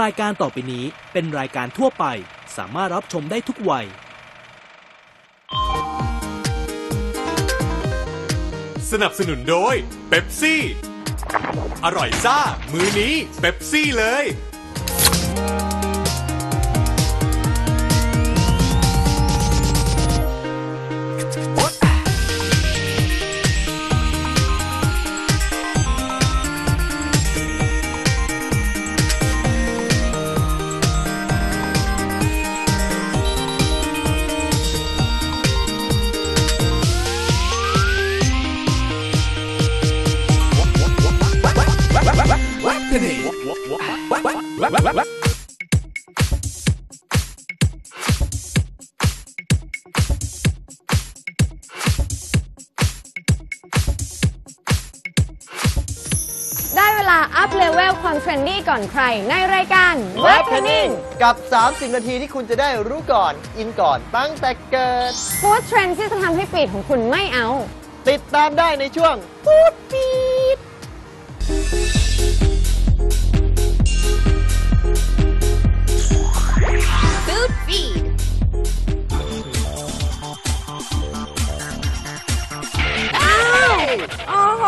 รายการต่อไปนี้เป็นรายการทั่วไป สามารถรับชมได้ทุกวัย สนับสนุนโดยเบปซี่ อร่อยซ่า มือนี้เบปซี่เลย ได้เวลาอัพเลเวลความเทรนดี้ก่อนใครในรายการ Web Training กับ 30 นาทีที่คุณจะได้รู้ก่อน อินก่อนตั้งแต่เกิด ฟู้ดเทรนด์ที่จะทำให้ฟีดของคุณไม่เอา ติดตามได้ในช่วงพูดปี โอ้โห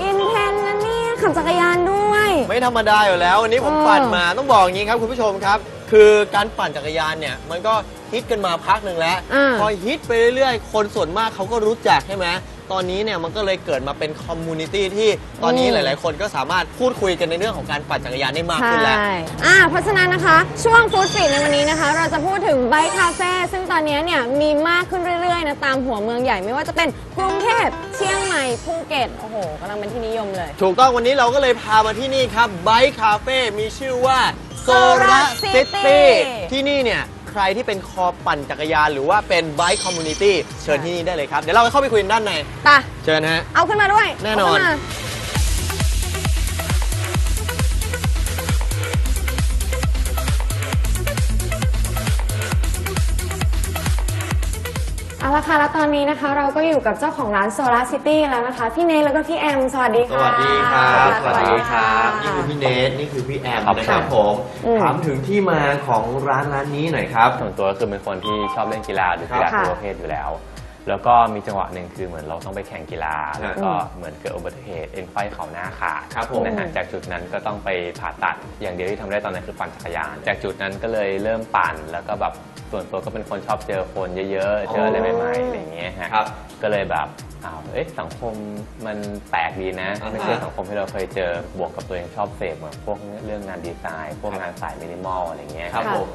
อินเทนนะเนี่ยขับจักรยานด้วย ไม่ธรรมดาอยู่แล้ววันนี้ผมเออปั่นมาต้องบอกอย่างนี้ครับคุณผู้ชมครับ คือการปั่นจักรยานเนี่ย มันก็ฮิตกันมาพักหนึ่งแล้ว อ่า พอฮิตไปเรื่อยๆ คนส่วนมากเขาก็รู้จักใช่ไหม ตอนนี้เนี่ยมันก็เลยเกิดมาเป็นคอมมูนิตี้ที่ตอนนี้หลาย ๆ คนก็สามารถพูดคุยกันในเรื่องของการปั่นจักรยานได้มากขึ้นแล้ว ใช่ อ่า เพราะฉะนั้นนะคะ ช่วงฟู้ดฟีดในวันนี้นะคะ เราจะพูดถึงไบค์คาเฟ่ซึ่งตอนนี้เนี่ยมีมากขึ้นเรื่อย ๆ นะ ตามหัวเมืองใหญ่ไม่ว่าจะเป็นกรุงเทพเชียงใหม่ภูเก็ต โอ้โหกำลังเป็นที่นิยมเลย ถูกต้องวันนี้เราก็เลยพามาที่นี่ครับไบค์คาเฟ่มีชื่อว่าโซ Sora ระซิ City ตี้ที่นี่เนี่ย ใครที่เป็นคอปั่นจักรยาน หรือว่าเป็นไบค์คอมมูนิตี้เชิญที่นี่ได้เลยครับ เดี๋ยวเราไปเข้าไปคุยกันด้านในไปเชิญฮะ เอาขึ้นมาด้วยแน่นอน เาขึ้มา เอาละค่ะ แล้วตอนนี้นะคะ เราก็อยู่กับเจ้าของร้าน Solar City แล้วนะคะ พี่เนยแล้วก็พี่แอม สวัสดีสค่ะ วัสดีครับ สวัสดีค่ะนี่คือพี่เนทนี่คือพี่แอมครับ นะครับผมอืมถามถึงที่มาของร้านร้านนี้หน่อยครับ ส่วนตัวก็คือเป็นคนที่ชอบเล่นกีฬาหรือครับกีฬาค่ะทุกประเภทอยู่แล้ว แล้วก็มีจังหวะหนึ่งคือเหมือนเราต้องไปแข่งกีฬา แล้วก็เหมือนเกิดอุบัติเหตุเอ็นไฟเข่าหน้าขาดครับผม นะฮะจากจุดนั้นก็ต้องไปผ่าตัดอย่างเดียวที่ทำได้ตอนนั้นคือปั่นจักรยาน จากจุดนั้นก็เลยเริ่มปั่นแล้วก็แบบ ส่วนตัวก็เป็นคนชอบเจอคนเยอะๆ เจออะไรใหม่ๆอะไรอย่างเงี้ยฮะครับก็เลยแบบอ้าวเอ๊ะสังคมมันแปลกดีนะอ่าฮะไม่ใช่สังคมที่เราเคยเจอบวกกับตัวเองชอบเสพเหมือนพวกเรื่องงานดีไซน์ พวกงานสายมินิมอลอะไรอย่างเงี้ยครับผม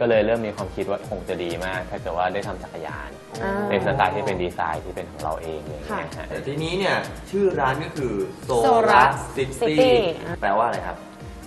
ก็เลยเริ่มมีความคิดว่าคงจะดีมาก ถ้าเกิดว่าได้ทำจักรยาน อ่าในสไตล์ที่เป็นดีไซน์ที่เป็นของเราเองอะไรอย่างเงี้ยฮะ แต่ทีนี้เนี่ย ชื่อร้านก็คือโซ Sora ระซิ City ตี้แปลว่าอะไรครับ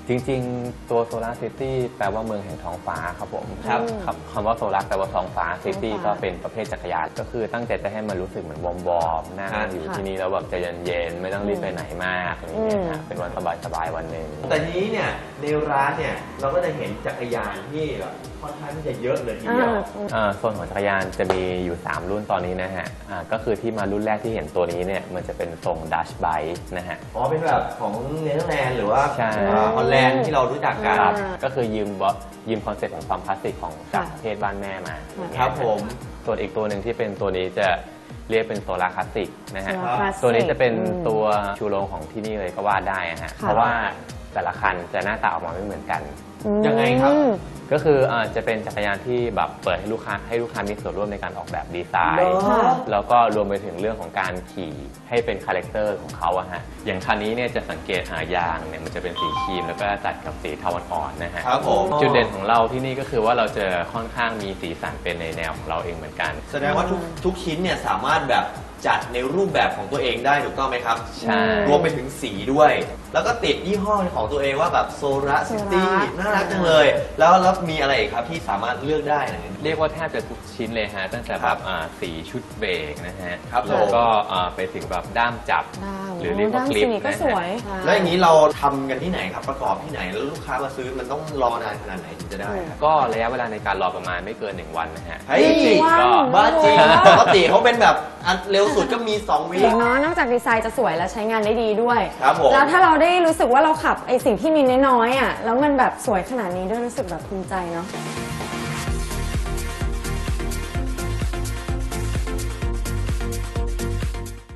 จริงๆ ตัวโซลาร์ซิตี้แปลว่าเมืองแห่งท้องฟ้าครับผมครับคำคำว่าโซลาร์แปลว่าท้องฟ้าซิตี้ท้องก็ฟ้าเป็นประเภทจักรยานก็คือตั้งใจจะให้มันรู้สึกเหมือนวอมวอมๆนั่งครับอยู่ค่ะที่นี่แล้วแบบใจเย็นๆไม่ต้องรีบไปไหนมากอะไรอย่างเงี้ยฮะอืมเป็นวันสบายๆวันหนึ่งแต่ทีนี้เนี่ยในร้านเนี่ยเราก็จะเห็นจักรยานที่แบบค่อนข้างที่จะเยอะเลยทีเดียวอ่าโซนของจักรยานจะมีอยู่ 3 รุ่นตอนนี้นะฮะอ่าก็คือที่มารุ่นแรกที่เห็นตัวนี้เนี่ยมันจะเป็นทรงดัชไบค์นะฮะ อ๋อเป็นแบบของเนเธอร์แลนด์หรือว่าใช่ อ่าฮอลแลนด์ที่เรารู้จักกัน ครับอ่าก็คือยืมบอยืมคอนเซ็ปต์ของความคลาสสิกของจากค่ะประเทศบ้านแม่มาอย่างเงี้ยครับผม ส่วนอีกตัวหนึ่งที่เป็นตัวนี้จะเรียกเป็นโซลาร์คลาสสิกนะฮะ Solar Classic ตัวนี้จะเป็นอืมตัวชูโรงของที่นี่เลยก็ว่าได้นะฮะ ค่ะ เพราะว่า แต่ละคันจะหน้าตาออกมาไม่เหมือนกัน ยังไงครับ อืม ก็คืออาจะเป็นจักรยานที่แบบเปิดให้ลูกค้าให้ลูกค้ามีส่วนร่วมในการออกแบบดีไซเหรน์อค่ะ แล้วก็รวมไปถึงเรื่องของการขี่ให้เป็นคาแรคเตอร์ของเขาอะฮะ อย่างคันนี้เนี่ยจะสังเกตหายางเนี่ยมันจะเป็นสีครีมแล้วก็ตัดกับสีเทาอ่อนๆนะฮะ ครับผม จุดเด่นของเราที่นี่ก็คือว่าเราจะค่อนข้างมีสีสันเป็นในแนวของเราเองเหมือนกัน แสดงว่าทุกทุกชิ้นเนี่ยสามารถแบบจัดในรูปแบบของตัวเองได้ถูกต้องไหมครับ ใช่ รวมไปถึงสีด้วยแล้วก็ติดยี่ห้อของตัวเองว่าแบบโซระซิตี้ Sora น่ารักจังเลย แล้วแล้วมีอะไรอีกครับที่สามารถเลือกได้นะ เรียกว่าแทบจะทุกชิ้นเลยฮะ ตั้งแต่คแบรับบอ่าสีชุดเบรกนะฮะครับแล้วก็อ่าไปถึงแบบด้ามจับ ด้ามหรือเรียกว่าด้ามคลิปสีก็นะสฮะวยแล้วอย่างนี้เราทำกันที่ไหนครับประกอบที่ไหนแล้วลูกค้ามาซื้อมันต้องรอนานขนาดไหนถึงจะได้ครับก็ระยะเวลาในการรอประมาณไม่เกิน 1 วันนะฮะ เฮ้ยจริงก็ บ้าจริงโอ้โหปกติเขาเป็นแบบอันเร็วสุดก็มี 2 วิเนาะนอกจากดีไซน์จะสวยแล้วใช้งานได้ดีด้วย ครับผม แล้วถ้าเราได้รู้สึกว่าเราขับไอสิ่งที่มีน้อยๆอะแล้วมันแบบสวยขนาดนี้ด้วยรู้สึกแบบภูมิใจเนาะ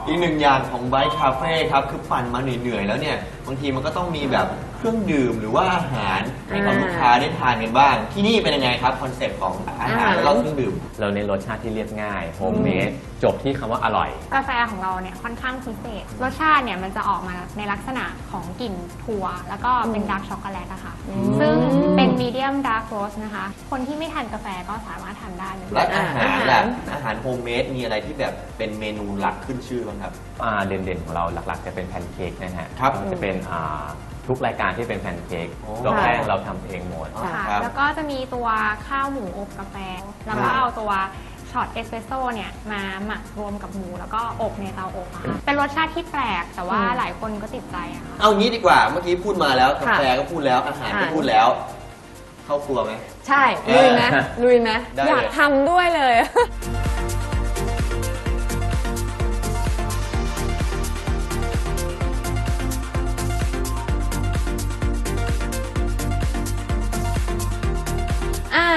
อีกหนึ่งอย่างของไบค์คาเฟ่ครับ คือปั่นมาเหนื่อยๆแล้วเนี่ย บางทีมันก็ต้องมีแบบ เครื่องดื่มหรือว่าอาหารให้กับอ่าลูกค้าได้ทานกันบ้าง ที่นี่เป็นยังไงครับคอนเซ็ปต์ของอาหารอาหารแล้วก็เครื่องดื่ม เราเน้นรสชาติที่เรียบง่ายโฮมเมดจบที่คำว่าอร่อย กาแฟของเราเนี่ยค่อนข้างพิเศษ รสชาติเนี่ยมันจะออกมาในลักษณะของกลิ่นถั่ว แล้วก็เป็นดาร์กช็อกโกแลตอะค่ะ ซึ่งเป็นมีเดียมดาร์กโรสนะคะ คนที่ไม่ทานกาแฟก็สามารถทานได้เหมือนและกันอาหารล่ะอาหารโฮมเมดมีอะไรที่แบบเป็นเมนูหลักขึ้นชื่อบ้างครับ อ่าเด่นๆของเราหลักๆจะเป็นแพนเค้กนะฮะครับจะเป็นอ่า ทุกรายการที่เป็นแพนเค้กโอ้ตัวแป้งเราทำเองหมดอ๋อค่ะ ครับแล้วก็จะมีตัวข้าวหมูอบกาแฟ แล้วก็ครับเอาตัวช็อตเอสเปรสโซ่เนี่ยมาหมักรวมกับหมูแล้วก็อบในเตาอบอะค่ะเป็นรสชาติที่แปลกแต่ว่าอืมหลายคนก็ติดใจอะค่ะ เอางี้ดีกว่าเมื่อกี้พูดมาแล้วกาค่ะแฟก็พูดแล้วอาหารก็อาหารพูดแล้ว เข้าครัวไหม ใช่ ลุยไหมเออลุยไหมได้เลย อยากทำด้วยเลย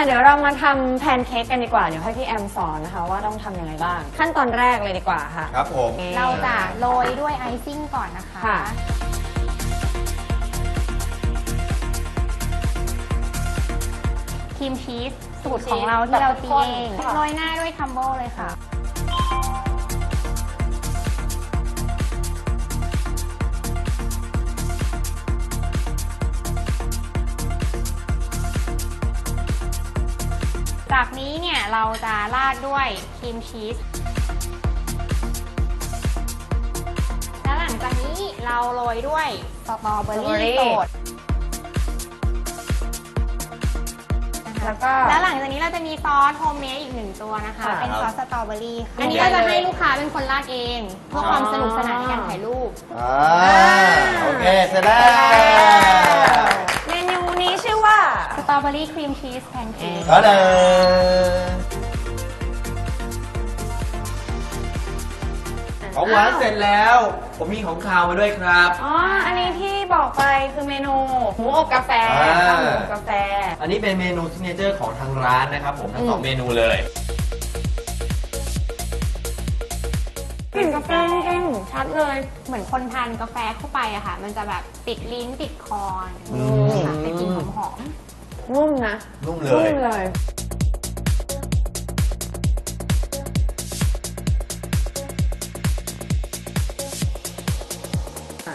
เดี๋ยวเรามาทำแพนเค้กกันดีกว่า เดี๋ยวให้พี่แอมสอนนะคะว่าต้องทำยังไงบ้าง ขั้นตอนแรกเลยดีกว่าค่ะ ครับผม เราจะโรยด้วยไอซิ่งก่อนนะคะ ค่ะ ครีมชีสสูตรของเราที่เราตีเองโรยหน้าด้วยคัมโบเลยค่ะ จากนี้เนี่ยเราจะราดด้วยครีมชีส แล้วหลังจากนี้เราโรยด้วยสตรอเบอสตรอเบอรี่รี่สดแล้วก็แล้วหลังจากนี้เราจะมีซอสโฮมเมดอีกหนึ่งตัวนะคะค่ะเป็นซอสสตรอเบอรี่ค่ะ อัอันนนี้นี้เราจะให้ลูกค้าเป็นคนราดเองเพื่อความสนุกสนานในการถ่ายรูป อ่า โอเค เสร็จแล้ว รอเบอรี่ครีมชีสแพนเค้กเอาเลยของหวานเสร็จแล้ว ผมมีของคาวมาด้วยครับ อ๋อ อันนี้ที่บอกไปคือเมนูหมูอบกาแฟอ่า ข้าวหมูอบกาแฟ อันนี้เป็นเมนูซิกเนเจอร์ของทางร้านนะครับผมทั้งสองอืมเมนูเลย กลิ่นกาแฟจริงๆชัดเลย เหมือนคนทานกาแฟเข้าไปอะค่ะ มันจะแบบติดลิ้นติดคออือมค่ะเป็นกลิ่นหอม นุ่มนะนุ่มเลนุ่ย มเลย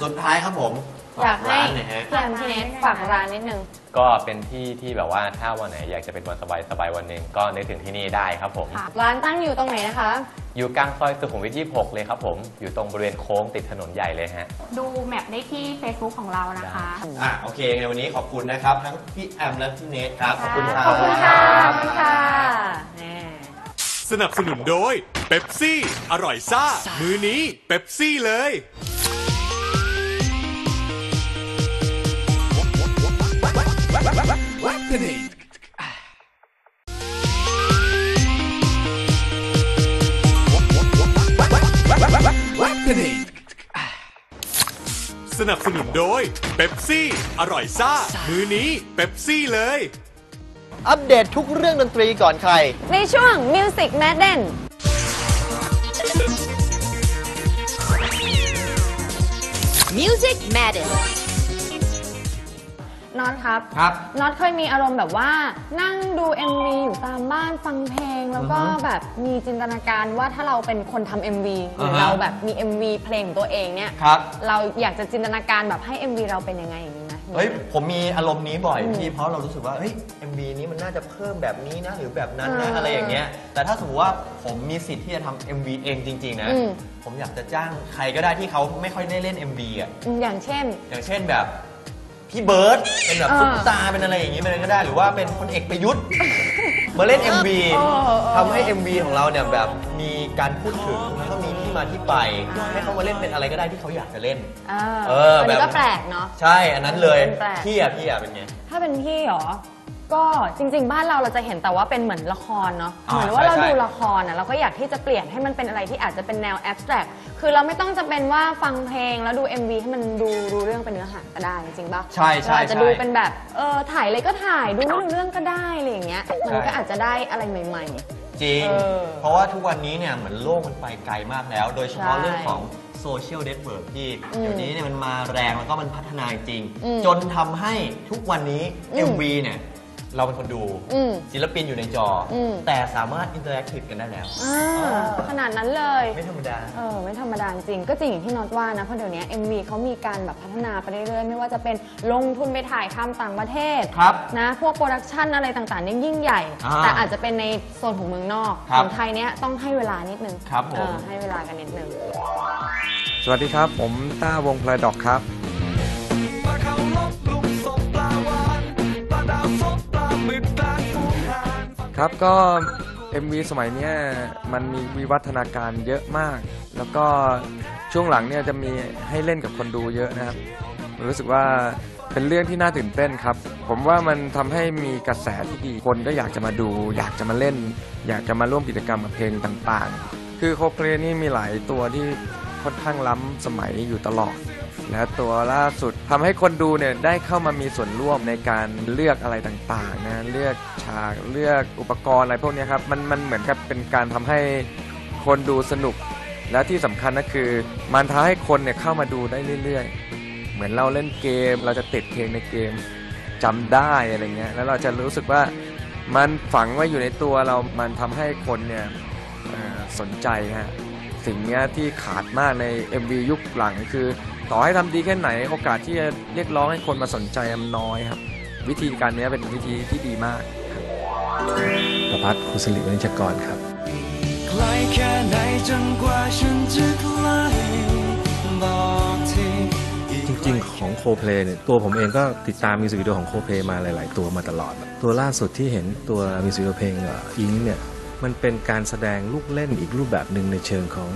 สุดท้ายครับผม อยากให้ร้านหน่อยฮะ พี่แอมพี่เนทฝากร้านนิดนึง ก็เป็นที่ที่แบบว่าถ้าวันไหนอยากจะเป็นวันสบายๆวันหนึ่งก็นึกถึงที่นี่ได้ครับผม ค่ะ ร้านตั้งอยู่ตรงไหนนะคะ อยู่กลางซอยสุขุมวิท 26 เลยครับผม อยู่ตรงบริเวณโค้งติดถนนใหญ่เลยฮะๆดูแมปได้ที่ Facebook ของเรานะคะ อะโอเคในวันนี้ขอบคุณนะครับทั้งพี่แอมและพี่เนทครับ ขอบคุณครับ ขอบคุณค่ะขอบคุณค่ะแน่ สนับสนุนโดยเ e ปซี่ อร่อยซ่า มือนี้เ e ปซี่เลย สนับสนุนโดยเ e ปซี่ อร่อยซ่า มือนี้เ e ปซี่เลย อัปเดตทุกเรื่องดนตรีก่อนใคร ในช่วง Music Madden Music Madden น็ อตครับครับน็อตเคยมีอารมณ์แบบว่านั่งดู MV อยู่ตามบ้านฟังเพลง แล้วก็อือฮะแบบมีจินตนาการว่าถ้าเราเป็นคนทำ MV หรืออ่าฮะเราแบบมี MV เพลงของตัวเองเนี่ยครับเราอยากจะจินตนาการแบบให้ MV เราเป็นยังไงอย่างนี้ไหมเฮ้ยผมมีอารมณ์นี้บ่อยอืมพี่เพราะเรารู้สึกว่าเฮ้ย MV นี้มันน่าจะเพิ่มแบบนี้นะหรือแบบนั้นนะเออออะไรอย่างเงี้ยแต่ถ้าสมมติว่าผมมีสิทธิ์ที่จะทำ MV เองจริง ๆ นะอืมผมอยากจะจ้างใครก็ได้ที่เขาไม่ค่อยได้เล่น MV อะอย่างเช่น อย่างเช่นแบบ พี่เบิร์ดเป็นแบบเออซุปตาร์เป็นอะไรอย่างนี้ไปเลยก็ได้ หรือว่าเป็นพลเอกประยุทธ์ มาเล่น MV เออเออทำให้ MV ของเราเนี่ยแบบมีการพูดถึงแล้วก็มีที่มาที่ไป ให้เขามาเล่นเป็นอะไรก็ได้ที่เขาอยากจะเล่นอ่าเอออันนี้แบบก็แปลกเนาะใช่อันนั้นเลยแปลกพี่อะพี่อะเป็นไง ถ้าเป็นพี่เหรอ ก็จริง ๆ บ้านเราเราจะเห็นแต่ว่าเป็นเหมือนละครเนาะอ่าเหมือนว่าเราใช่ดูใช่ละครอะเราก็อยากที่จะเปลี่ยนให้มันเป็นอะไรที่อาจจะเป็นแนวแอบสแตรกคือเราไม่ต้องจะเป็นว่าฟังเพลงแล้วดู MV ให้มันดูรู้เรื่องเป็นเนื้อหาก็ได้จริงๆป่ะใช่ใช่เราอาจจะใช่ดูเป็นแบบเออถ่ายเลยก็ถ่ายดูไม่รู้เรื่องก็ได้อะไรอย่างเงี้ยมันก็ใช่อาจจะได้อะไรใหม่ จริง เออเพราะว่าทุกวันนี้เนี่ยเหมือนโลกมันไปไกลมากแล้ว โดยเฉพาะใช่เรื่องของโซเชียลเน็ตเวิร์กที่อืมเดี๋ยวนี้เนี่ยมันมาแรงแล้วก็มันพัฒนาจริง อืมจนทำให้ทุกวันนี้ อืม MV เนี่ย เราเป็นคนดูอืมศิลปินอยู่ในจออม แต่สามารถอินเตอร์แอคทีฟกันได้แล้ว อ่าขนาดนั้นเลย ไม่ธรรมดา เออไม่ธรรมดาจริงก็จริงอย่างที่น็อตว่านะเพราะเดี๋ยวนี้ MV เขามีการแบบพัฒนาไปเรื่อยๆ ไม่ว่าจะเป็นลงทุนไปถ่ายทำต่างประเทศครับนะ พวกโปรดักชันอะไรต่างๆเนี่ยยิ่งใหญ่ อ่าแต่อาจจะเป็นในโซนของเมืองนอกครัขบองไทยเนี้ยต้องให้เวลานิดนึงครับผม เออให้เวลากันนิดนึง สวัสดีครับ ผมต้าวงพลายดอกครับ ครับก็ MV สมัยเนี้ยมันมีวิวัฒนาการเยอะมาก แล้วก็ช่วงหลังเนี่ยจะมีให้เล่นกับคนดูเยอะนะครับ รู้สึกว่าเป็นเรื่องที่น่าตื่นเต้นครับ ผมว่ามันทำให้มีกระแสที่ดีคนก็อยากจะมาดู อยากจะมาเล่น อยากจะมาร่วมกิจกรรมกับเพลงต่างๆ คือโคเพลนี่มีหลายตัวที่ค่อนข้างล้ำสมัยอยู่ตลอด และตัวล่าสุดทำให้คนดูเนี่ยได้เข้ามามีส่วนร่วมในการเลือกอะไรต่างๆนะเลือกฉากเลือกอุปกรณ์อะไรพวกนี้ครับมันมันเหมือนกับเป็นการทำให้คนดูสนุก และที่สำคัญก็คือ มันทำให้คนเนี่ยเข้ามาดูได้เรื่อยๆ เหมือนเราเล่นเกม เราจะติดเพลงในเกมจำได้อะไรเงี้ยแล้วเราจะรู้สึกว่ามันฝังไว้อยู่ในตัวเรา มันทำให้คนเนี่ยสนใจฮะสิ่งนี้ที่ขาดมากใน MV ยุคหลังคือ ต่อให้ทำดีแค่ไหนโอกาสที่จะเรียกร้องให้คนมาสนใจมันน้อยครับ วิธีการเนี้ยเป็นวิธีที่ดีมากประพัฒน์คุสิริวณิชกรครับไกลแค่ไหนจนกว่าฉันจะใกล้บอกทีจริงๆ ของโคเพลเนี่ยตัวผมเองก็ติดตามมิวสิกวิดีโอของโคเพลมาหลาย ๆ ตัวมาตลอด ตัวล่าสุดที่เห็นตัวมิวสิกวิดีโอเพลงอิงเนี่ยมันเป็นการแสดงลูกเล่นอีกรูปแบบหนึ่งในเชิงของ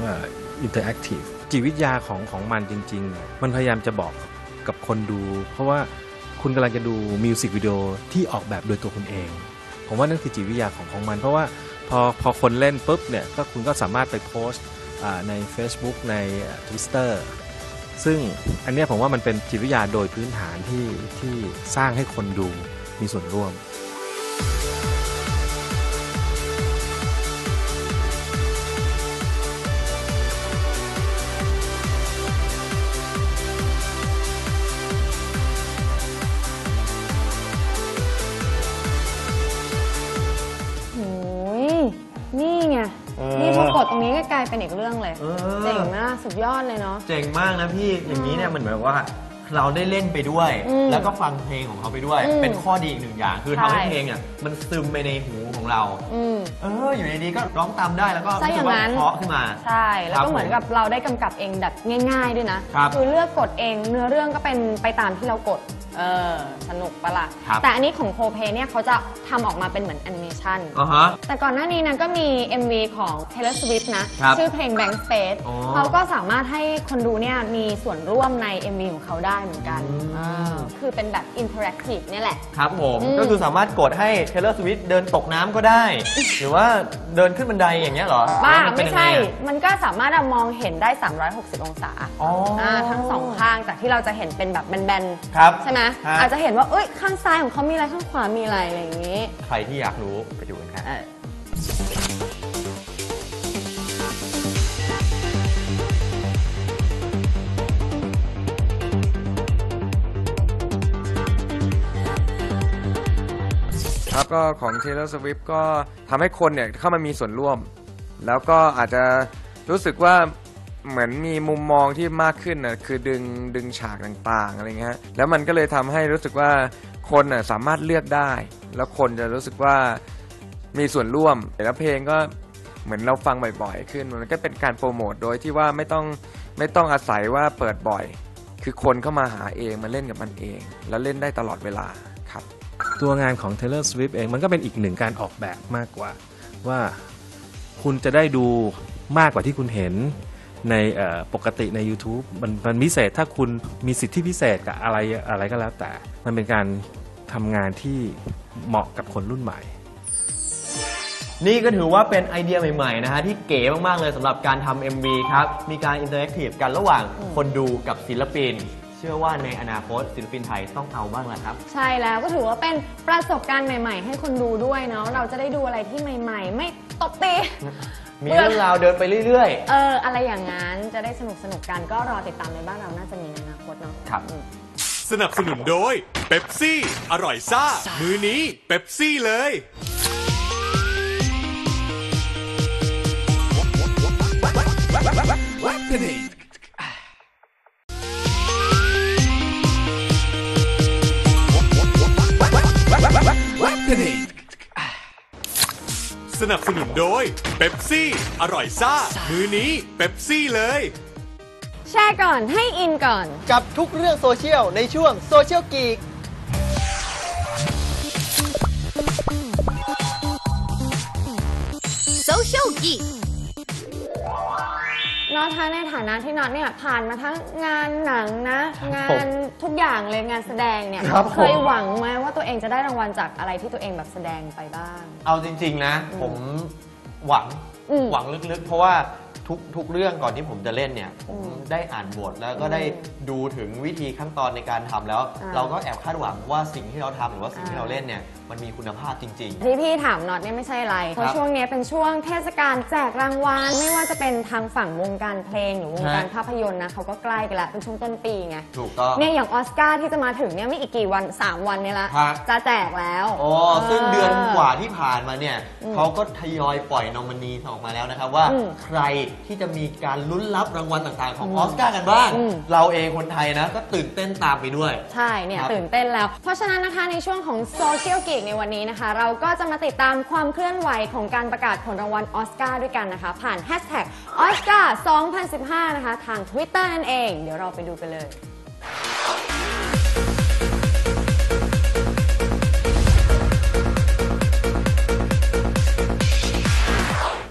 อินเตอร์แอคทีฟ จิตวิทยาของของมันจริงๆเนี่ยมันพยายามจะบอกกับคนดู เพราะว่าคุณกำลังจะดูมิวสิกวิดีโอที่ออกแบบโดยตัวคุณเอง ผมว่านั่นคือจิตวิทยาของของมัน เพราะว่าพอพอคนเล่นปุ๊บเนี่ยก็คุณก็สามารถไปโพสต์ใน Facebook ใน Twitter ซึ่งอันนี้ผมว่ามันเป็นจิตวิทยาโดยพื้นฐานที่ที่สร้างให้คนดูมีส่วนร่วม ดยอดเลยเนาะ เจ๋งมากนะพี่ อย่างนี้เนี่ยมันเหมือนว่าเราได้เล่นไปด้วย อืมแล้วก็ฟังเพลงของเขาไปด้วย อืมเป็นข้อดีอีกหนึ่งอย่าง คือใช่ ทำให้เพลงเนี่ยมันซึมไปในหูของเรา อืม เอออยู่ดีๆก็ร้องตามได้แล้วก็ซะอย่างนั้นรู้สึกว่าเพราะขึ้นมา ใช่ แล้วครัก็บเหมือนกับเราได้กำกับเองแบบง่าย ๆ ด้วยนะครับอเลือกกดเอง เนื้อเรื่องก็เป็นไปตามที่เรากด เออสนุกปะล่ะ ครับแต่อันนี้ของโคเพเนี่ยเขาจะทำออกมาเป็นเหมือนแอนิเมชันอ่าฮะแต่ก่อนหน้านี้นะก็มี MV ของ Taylor Swift นะ ครับชื่อเพลง Blank Space อ๋อ เขาก็สามารถให้คนดูเนี่ยมีส่วนร่วมใน MV ของเขาได้เหมือนกันอืมอ่าคือเป็นแบบ interactive เนี่ยแหละ ครับผมอืม ก็คือสามารถกดให้ Taylor Swift เดินตกน้ำก็ได้ หรือว่าเดินขึ้นบันไดอย่างเงี้ยเหรอบ้าหรือว่นเป็นไม่ยังงใช่อะมันก็สามารถอะมองเห็นได้ 360 องศาอ๋ออ่าทั้งสองข้างจากที่เราจะเห็นเป็นแบบแบนครับ ๆ ใช่ไหมฮะ อาจจะเห็นว่าเอ้ยข้างซ้ายของเขามีอะไรข้างขวามีอะไรอะไรอย่างนี้ใครที่อยากรู้ไปดูกันครับ เออครับก็ของ Taylor Swift ก็ทำให้คนเนี่ยเข้ามามีส่วนร่วม แล้วก็อาจจะรู้สึกว่า เหมือนมีมุมมองที่มากขึ้นนะคือดึงดึงฉากต่างๆอะไรเงี้ยแล้วมันก็เลยทำให้รู้สึกว่าคนน่ะสามารถเลือกได้ แล้วคนจะรู้สึกว่ามีส่วนร่วมแล้วเพลงก็เหมือนเราฟังบ่อยๆ ขึ้นมันก็เป็นการโปรโมทโดยที่ว่าไม่ต้องไม่ต้องอาศัยว่าเปิดบ่อย คือคนเข้ามาหาเองมาเล่นกับมันเอง แล้วเล่นได้ตลอดเวลาครับ ตัวงานของ Taylor Swift เองมันก็เป็นอีกหนึ่งการออกแบบมากกว่า ว่าคุณจะได้ดูมากกว่าที่คุณเห็น ในเอ่อปกติใน YouTube มันมันพิเศษถ้าคุณมีสิทธิพิเศษกับอะไรอะไรก็แล้วแต่ มันเป็นการททำงานที่เหมาะกับคนรุ่นใหม่ นี่ก็ถือว่าเป็นไอเดียใหม่ๆนะฮะที่เก๋มากๆเลยสำหรับการทำ MV ครับ มีการอินเตอร์แอคทีฟกันระหว่างคนดูกับศิลปิน เชื่อว่าในอนาคตศิลปินไทยต้องเอาบ้างแล้วครับ ใช่แล้วก็ถือว่าเป็นประสบการณ์ใหม่ ๆ ให้คนดูด้วยเนาะเราจะได้ดูอะไรที่ใหม่ ๆ ไม่ตบตี มีเรื่องราวเดินไปเรื่อย เอออะไรอย่างนั้นจะได้สนุกสนุกๆกันก็รอติดตามในบ้านเราน่าจะมีในอนาคตเนาะครับ อืม สนับสนุนโดยเบปซี่ อร่อยซ่า มือนี้เบปซี่เลย สนับสนุนโดยเบปซี่ อร่อยซ่า มือนี้เบปซี่เลย แชร์ก่อนให้อินก่อนๆกับทุกเรื่องโซเชียลในช่วงโซเชียลกีก Social Geek น็อตคะในฐานะที่น็อตเนี่ยผ่านมาทั้งงานหนังนะ งานทุกอย่างเลยงานแสดงเนี่ยครับผม เคยหวังไหมว่าตัวเองจะได้รางวัลจากอะไรที่ตัวเองแบบแสดงไปบ้าง เอาจริง ๆ นะ ผมหวังอืมหวังลึกๆ เพราะว่าทุกทุกเรื่องก่อนที่ผมจะเล่นเนี่ย ผมได้อ่านบทแล้วก็ได้ดูถึงวิธีขั้นตอนในการทำแล้ว อ่าเราก็แอบคาดหวังว่าสิ่งที่เราทำหรือว่าสิ่งที่อ่า เราเล่นเนี่ย มันมีคุณภาพจริง ที่พี่ถามน็อตเนี่ยไม่ใช่อะไร เพครัราะบช่วงนี้เป็นช่วงเทศกาลแจกรางวัลไม่ว่าจะเป็นทางฝั่งวงการเพลงหรือวงการฮะ ภาพยนตร์นะเขาก็ใกล้กันแล้วเป็นช่วงต้นปีไง ๆ ถูกต้อง เนี่ยอย่างออสการ์ที่จะมาถึงเนี่ยไม่อีกกี่วัน 3 วันเนี่ยละครับจะแจกแล้วอ๋อซึ่งเดือนกว่าที่ผ่านมาเนี่ยอืมเขาก็ทยอยปล่อยนอมินีออกมาแล้วนะครับว่าอืมใครที่จะมีการลุ้นรับรางวัลต่างๆ ของออสการ์กันบ้างอืมเราเองคนไทยนะก็ตื่นเต้นตามไปด้วย ใช่เนี่ยครับตื่นเต้นแล้ว เพราะฉะนั้นนะคะในช่วงของโซเชียลกิกในวันนี้นะคะ เราก็จะมาติดตามความเคลื่อนไหวของการประกาศผลรางวัลออสการ์ด้วยกันนะคะ ผ่านแฮชแท็กออสการ์2015 นะคะ ทาง Twitter นั่นเอง เดี๋ยวเราไปดูกันเลย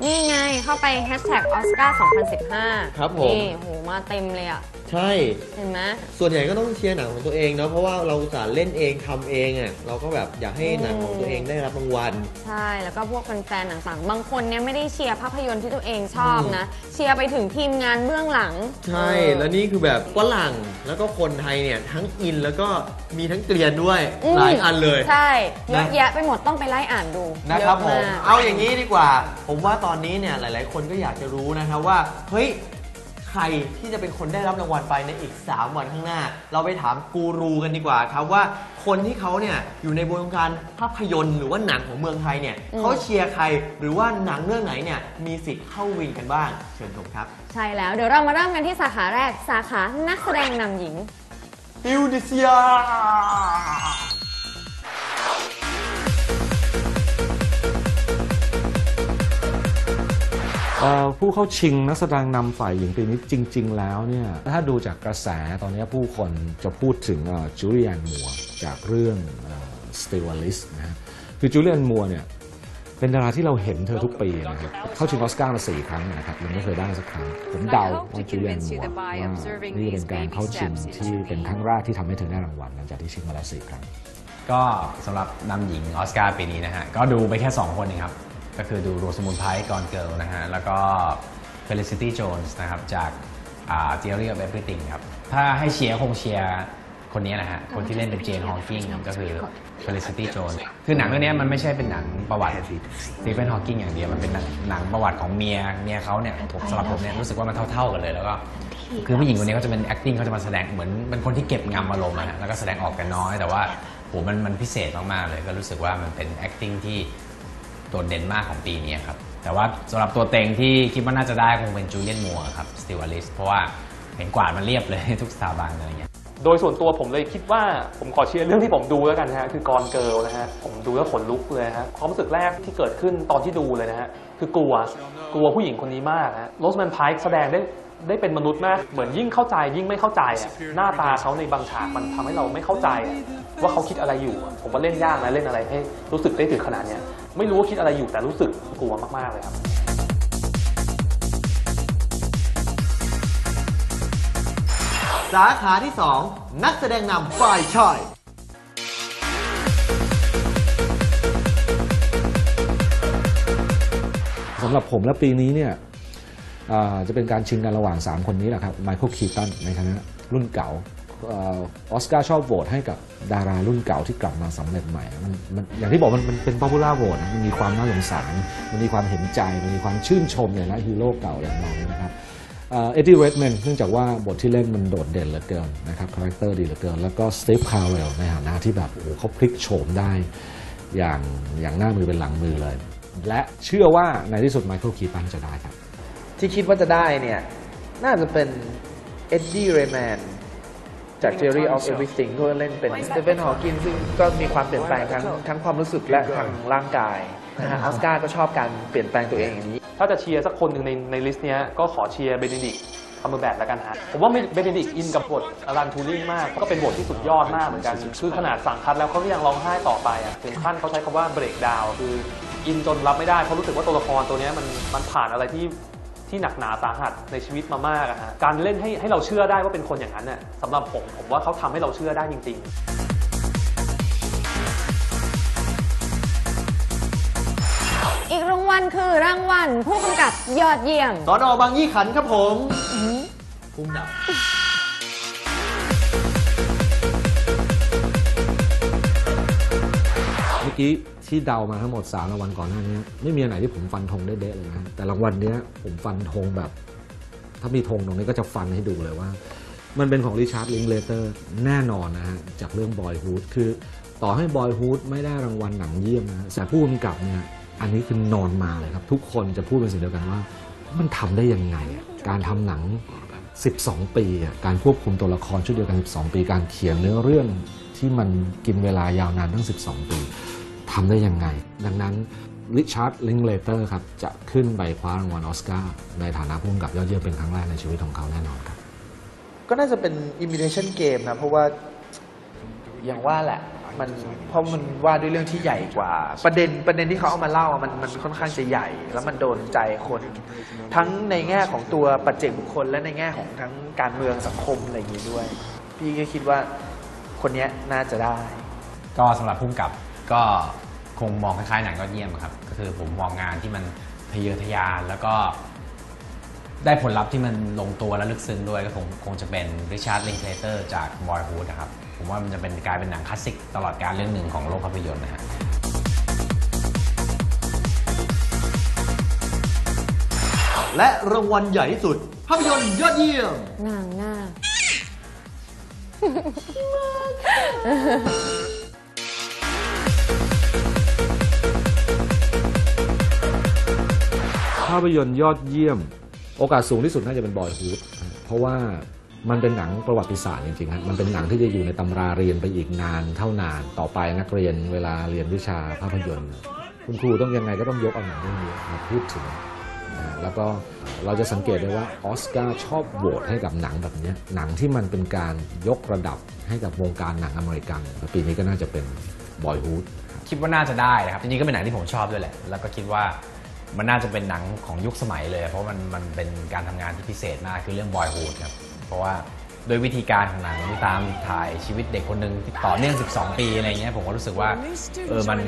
นี่ไงเข้าไปแฮชแท็กออสการ์2015 ครับผม นี่โหมาเต็มเลยอะ ใช่ เห็นไหมส่วนใหญ่ก็ต้องเชียร์หนังของตัวเองเนาะเพราะว่าเราจะเล่นเองทำเองอะเราก็แบบอยากให้หนังของตัวเองได้รับรางวัล ใช่แล้วก็พวกแฟนๆต่างๆบางคนเนี่ยไม่ได้เชียร์ภาพยนตร์ที่ตัวเองชอบนะ เชียร์ไปถึงทีมงานเบื้องหลังใช่ เออ แล้วนี่คือแบบฝรั่งแล้วก็คนไทยเนี่ยทั้งอินแล้วก็มีทั้งเกลียนด้วยมหลายอันเลย ใช่เยอะนะ แยะไปหมดต้องไปไล่อ่านดูนะครับเยผมอะาก เอาอย่างนี้ดีกว่า ผมว่าตอนนี้เนี่ยหลาย ๆ คนก็อยากจะรู้นะครับว่า เฮ้ย ใครที่จะเป็นคนได้รับรางวัลไปในอีก 3 วันข้างหน้า เราไปถามกูรูกันดีกว่าครับว่าคนที่เขาเนี่ยอยู่ในวงการภาพยนตร์หรือว่าหนังของเมืองไทยเนี่ยเขาเชียร์ใครหรือว่าหนังเรื่องไหนเนี่ยมีสิทธิ์เข้าวินกันบ้าง เชิญชมครับ ใช่แล้วเดี๋ยวเรามาเริ่มกันที่สาขาแรกสาขานักแสดงนำหญิงฟิวดิเซีย ผู้เข้าชิงนักแสดงนำฝ่ายหญิงปีนี้จริง ๆ แล้วเนี่ยถ้าดูจากกระแสตอนนี้ผู้คนจะพูดถึงจูเลียนมัวจากเรื่องสติวลิสนะฮะคือจูเลียนมัวเนี่ยเป็นดาราที่เราเห็นเธอทุกปีนะครับเข้าชิงออสการ์มาสี่ครั้งนะครับยังไม่เคยได้สักครั้ง ผมเดาว่าจูเลียนมัวว่านี่เป็นการเข้าชิงที่เป็นครั้งแรกที่ทำให้เธอได้รางวัลหลังจากที่ชิงมาแล้วสี่ครั้ง ก็สำหรับนำหญิงออสการ์ปีนี้นะฮะก็ดูไปแค่ 2 คนเองครับ ก็คือดูโรสมุนไพรกอนเกิลนะฮะ แล้วก็ Felicity Jones นะครับ จากอ่า Theory of Everything ครับ ถ้าให้เชียร์คงเชียร์คนนี้นะฮะ คนที่เล่นเป็นเจนฮอว์กิงก็คือ Felicity Jones คือหนังเรื่องนี้มันไม่ใช่เป็นหนังประวัติสตีเฟนฮอว์กิงอย่างเดียว มันเป็นหนังหนังประวัติของเมีย เมียเขาเนี่ยผมสำหรับผมเนี่ยรู้สึกว่ามันเท่าๆกันเลย แล้วก็คือผู้หญิงคนนี้เขาจะเป็น acting เขาจะมาแสดงเหมือนเป็นคนที่เก็บงำอารมณ์นะฮะแล้วก็แสดงออกกันน้อย แต่ว่าโหมันมันพิเศษมากๆเลย ก็รู้สึกว่ามันเป็น acting ที่ โดดเด่นมากของปีนี้ครับ แต่ว่าสำหรับตัวเต็งที่คิดว่าน่าจะได้คงเป็นจูเลียนมัวครับสติวลิสเพราะว่าเห็นกวาดมันเรียบเลยทุกสถาบันอะไรเงี้ยโดยส่วนตัวผมเลยคิดว่าผมขอเชียร์เรื่องที่ผมดูแล้วกันนะฮะคือกรเกิลนะฮะผมดูแล้วขนลุกเลยฮะความรู้สึกแรกที่เกิดขึ้นตอนที่ดูเลยนะฮะคือกลัวกลัวผู้หญิงคนนี้มากฮะโรสแมนไพร์แสดงได้ ได้เป็นมนุษย์มากเหมือนยิ่งเข้าใจยิ่งไม่เข้าใจอะหน้าตาเขาในบางฉากมันทำให้เราไม่เข้าใจว่าเขาคิดอะไรอยู่ ผมว่าเล่นยากนะเล่นอะไรให้รู้สึกได้ถึงขนาดนี้ไม่รู้ว่าคิดอะไรอยู่แต่รู้สึกกลัวมากๆเลยครับสาขาที่ 2 นักแสดงนำฝ่ายชายสำหรับผมและปีนี้เนี่ย จะเป็นการชิงกันระหว่าง 3 คนนี้แหละครับไมเคิลคีตันในคณะรุ่นเก่าออสการ์ชอบโหวตให้กับดารารุ่นเก่าที่กลับมาสำเร็จใหม่มันมันอย่างที่บอกมันมันเป็นป๊อปปูล่าโหวตมันมีความน่าสงสาร มันมีความเห็นใจ มันมีความชื่นชมเนี่ยนะฮีโร่เก่าอย่างเราเนี่ยนะครับเอ็ดดี้เรดแมนเนื่องจากว่าบทที่เล่นมันโดดเด่นเหลือเกินนะครับคาแรคเตอร์ดีเหลือเกิน แล้วก็สตีฟคาร์เวลในฐานะที่แบบโอ้โหเขาพลิกโฉมได้อย่างอย่างหน้ามือเป็นหลังมือเลย และเชื่อว่าในที่สุดไมเคิลคีตันจะได้ครับ ที่คิดว่าจะได้เนี่ย น่าจะเป็นเอ็ดดี้เรย์แมนจาก Theory of Everything ก็เล่นเป็นสเตเฟนฮอว์กินซึ่งก็มีความเปลี่ยนแปลงทั้งทั้งความรู้สึกและทางร่างกายนะฮะออสการ์ก็ชอบการเปลี่ยนแปลงตัวเองอย่างนี้ ถ้าจะเชียร์สักคนหนึ่งในในลิสต์เนี้ยก็ขอเชียร์เบเนดิกคัมเบอร์แบทแล้วกันฮะ ผมว่าเบเนดิกอินกับบทอลันทูริงมาก ก็เป็นบทที่สุดยอดมากเหมือนกัน คือขนาดสั่งคัดแล้วเขาก็ยังร้องไห้ต่อไปอะ ถึงขั้นเขาใช้คำว่าเบรกดาวคืออินจนรับไม่ได้เพราะรู้สึกว่าตัวละครตัวเนี้ยมันมันผ่านอะไรที่ ที่หนักหนาสาหัสในชีวิตมามากอะฮะการเล่นให้ให้เราเชื่อได้ว่าเป็นคนอย่างนั้นน่ะสำหรับผมผมว่าเขาทำให้เราเชื่อได้จริง ๆ อีกรางวัลคือรางวัลผู้กำกับยอดเยี่ยม สอนอบางยี่ขันครับผมภูมิกับ เมื่อกี้ ที่เดามาทั้งหมด 3รางวัลก่อนหน้านี้ไม่มีอันไหนที่ผมฟันธงได้เด๊ะเลยนะแต่รางวัลเนี้ยผมฟันธงแบบ ถ้ามีธงตรงนี้ก็จะฟันให้ดูเลยว่า มันเป็นของริชาร์ดลิงเลเตอร์แน่นอนนะฮะจากเรื่องบอยฮูดคือต่อให้บอยฮูดไม่ได้รางวัลหนังเยี่ยมนะแต่ผู้กำกับเนี่ยอันนี้คือนอนมาเลยครับ ทุกคนจะพูดเป็นเสียงเดียวกันว่า มันทำได้ยังไง การทำหนัง 12 ปีอะการควบคุมตัวละครชุดเดียวกัน 12 ปี การเขียนเนื้อเรื่องที่มันกินเวลายาวนานตั้ง 12 ปี ทำได้ยังไง ดังนั้นริชาร์ดลิงเลเตอร์ครับจะขึ้นไปคว้ารางวัลออสการ์ในฐานะผู้กำกับยอดเยี่ยมเป็นครั้งแรกในชีวิตของเขาแน่นอนครับ ก็น่าจะเป็น imitation game นะ เพราะว่าอย่างว่าแหละมันเพราะมันว่าด้วยเรื่องที่ใหญ่กว่า ประเด็นประเด็นที่เขาเอามาเล่าอะมันมันค่อนข้างจะใหญ่ แล้วมันโดนใจคน ทั้งในแง่ของตัวปัจเจกบุคคลและในแง่ของทั้งการเมืองสังคมอะไรอย่างนี้ด้วย พี่ก็คิดว่าคนเนี้ยน่าจะได้ ก็สำหรับพุ่มกับ ก็คงมองคล้ายๆหนังยอดเยี่ยมครับ ก็คือผมมองงานที่มันทะเยอทะยานแล้วก็ ได้ผลลัพธ์ที่มันลงตัวและลึกซึ้งด้วยก็คงคงจะเป็นริชาร์ดลิงเคลเตอร์จากบอยฮูดนะครับ ผมว่ามันจะเป็นกลายเป็นหนังคลาสสิกตลอดการเรื่องหนึ่งของโลกภาพยนตร์นะฮะและรางวัลใหญ่ที่สุด ภาพยนตร์ยอดเยี่ยม นางหน้าาพยนตร์ยอดเยี่ยม โอกาสสูงที่สุดน่าจะเป็นบอยฮูดเพราะว่ามันเป็นหนังประวัติศาสตร์จริงๆฮะมันเป็นหนังที่จะอยู่ในตำราเรียนไปอีกนานเท่านานต่อไปนักเรียนเวลาเรียนวิชาภาพยนตร์ คุณครูต้องยังไงก็ต้องยกเอาหนังเรื่องนี้มาพูดถึงนะฮะแล้วก็เราจะสังเกตได้ว่าออสการ์ชอบโหวตให้กับหนังแบบเนี้ยหนังที่มันเป็นการยกระดับให้กับวงการหนังอเมริกัน ปีนี้ก็น่าจะเป็นบอยฮูดคิดว่าน่าจะได้นะครับจริงๆก็เป็นหนังที่ผมชอบด้วยแหละแล้วก็คิดว่า มันน่าจะเป็นหนังของยุคสมัยเลย เพราะมันมันเป็นการทำงานที่พิเศษมากคือเรื่องบอยฮูดครับเพราะว่าโดยวิธีการของหนังที่ตามถ่ายชีวิตเด็กคนหนึ่งที่ต่อเนื่อง 12 ปีอะไรเงี้ยผมก็รู้สึกว่าเออมัน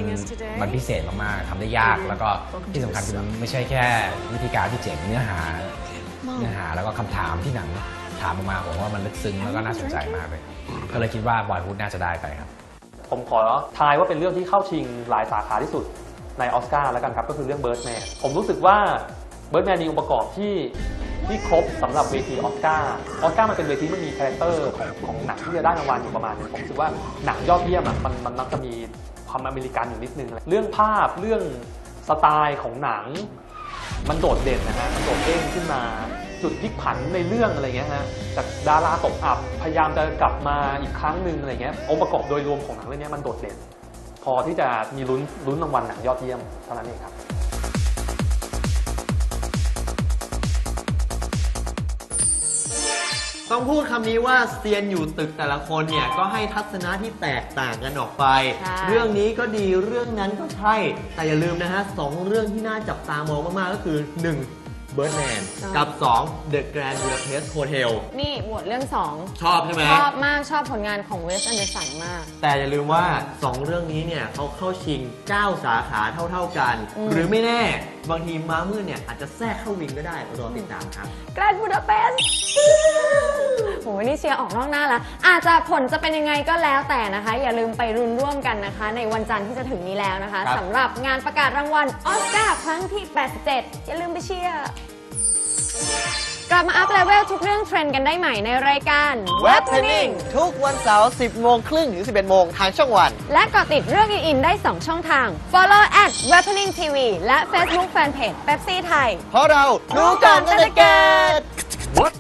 มันพิเศษมากๆทำได้ยากแล้วก็ที่สำคัญคือมันไม่ใช่แค่วิธีการที่เจ๋งเนื้อหาเนื้อหาแล้วก็คำถามที่หนังถามออกมาผมว่ามันลึกซึ้งแล้วก็น่าสนใจมากเลยก็เลยคิดว่าบอยฮูดน่าจะได้ไปครับ ผมขอทายว่าเป็นเรื่องที่เข้าชิงหลายสาขาที่สุด ในออสการ์แล้วกันครับก็คือเรื่องเบิร์ดแมนผมรู้สึกว่าเบิร์ดแมนมีองค์ประกอบที่ที่ครบสำหรับเวทีออสการ์ออสการ์มันเป็นเวทีที่มันมีคาแรคเตอร์ของของหนังที่จะได้รางวัลอยู่ประมาณนึงผมรู้สึกว่าหนังยอดเยี่ยมอะมันมันมักจะมีความอเมริกันอยู่นิดนึงเรื่องภาพเรื่องสไตล์ของหนัง มันโดดเด่นนะฮะมันโดดเด้งขึ้นมาจุดพลิกผันในเรื่องอะไรเงี้ยฮะจากดาราตกอับพยายามจะกลับมาอีกครั้งหนึ่งอะไรเงี้ยองค์ประกอบโดยรวมของหนังเรื่องนี้มันโดดเด่น พอที่จะมีลุ้นลุ้นรางวัลหนังยอดเยี่ยมเท่านั้นเองครับต้องพูดคำนี้ว่าเซียนอยู่ตึกแต่ละคนเนี่ยก็ให้ทัศนะที่แตกต่างกันออกไป ใช่ เรื่องนี้ก็ดีเรื่องนั้นก็ใช่ แต่อย่าลืมนะฮะสองเรื่องที่น่าจับตามองมากๆก็คือ 1. Birdman อ่ากักับ 2 The Grand Budapest Hotel นี่โหวตเรื่องสองชอบใช่ไหมชอบมากชอบผลงานของเวส a อนเดอร์สันมาก แต่อย่าลืมว่า 2 เรื่องนี้เนี่ยเขาเข้าชิง 9 สาขาเท่า ๆกันอืมหรือไม่แน่ บางทีม้ามืดเนี่ยอาจจะแทรกเข้าวิงก็ได้รอติดตามครับ แกรนด์บูดาเปสต์โหนี่เชียร์ออกนอกหน้าแล้วอาจจะผลจะเป็นยังไงก็แล้วแต่นะคะ อย่าลืมไปรุนร่วมกันนะคะ ในวันจันทร์ที่จะถึงนี้แล้วนะคะครับ สำหรับงานประกาศรางวัลออสการ์ครั้งที่ 87 อย่าลืมไปเชียร์ กลับมาอัพเลเวลทุกเรื่องเทรนด์กันได้ใหม่ในรายการเว็บเทรนนิ่งทุกวันเสาร์ 10 โมงครึ่งถึง 11 โมงทางช่องวัน และเกาะติดเรื่องอินๆได้ 2 ช่องทาง Follow at w e a p o n i n g TV และ Facebook Fanpage Pepsi ไทยเพราะเรารู้ก่อนตั้งแต่เกิด What